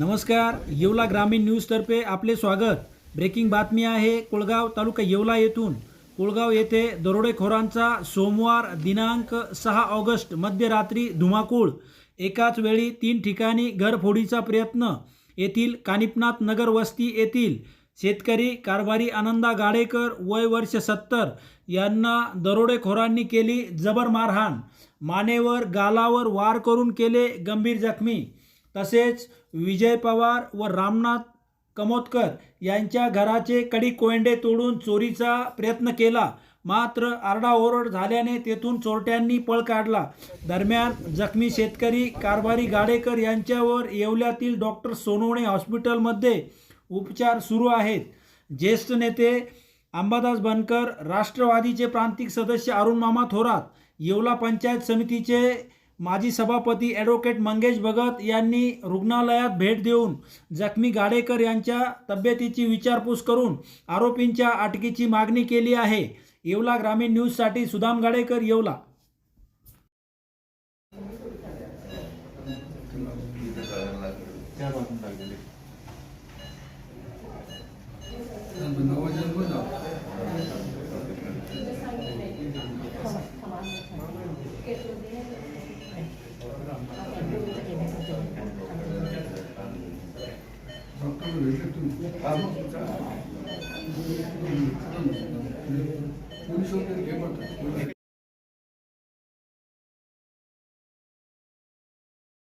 नमस्कार येवला ग्रामीण न्यूजतर्फे आपले स्वागत. ब्रेकिंग बातमी आहे कोळगाव तालुका येवला येथून. कोळगाव येथे दरोडेखोरांचा सोमवार दिनांक सहा ऑगस्ट मध्यरात्री धुमाकूळ. एकाच वेळी तीन ठिकाणी घरफोडीचा प्रयत्न. येथील कानिपनाथ नगर वस्ती येथील शेतकरी कारभारी आनंदा गाडेकर वय वर्ष सत्तर यांना दरोडेखोरांनी केली जबर मारहाण. मानेवर गालावर वार करून केले गंभीर जखमी. तसेच विजय पवार व रामनाथ कमोदकर यांच्या घराचे कडी कोयंडे तोडून चोरीचा प्रयत्न केला. मात्र आरडाओरड झाल्याने तेथून चोरट्यांनी पळ काढला. दरम्यान जखमी शेतकरी कारभारी गाडेकर यांच्यावर येवल्यातील डॉक्टर सोनवणे हॉस्पिटलमध्ये उपचार सुरू आहेत. ज्येष्ठ नेते अंबादास बनकर राष्ट्रवादीचे प्रांतिक सदस्य अरुण मामा थोरात येवला पंचायत समितीचे माजी सभापती ॲडव्होकेट मंगेश भगत यांनी रुग्णालयात भेट देऊन जखमी गाडेकर यांच्या तब्येतीची विचारपूस करून आरोपींच्या अटकेची मागणी केली आहे. येवला ग्रामीण न्यूजसाठी Sudam Gadekar Yeola. Police Thank you.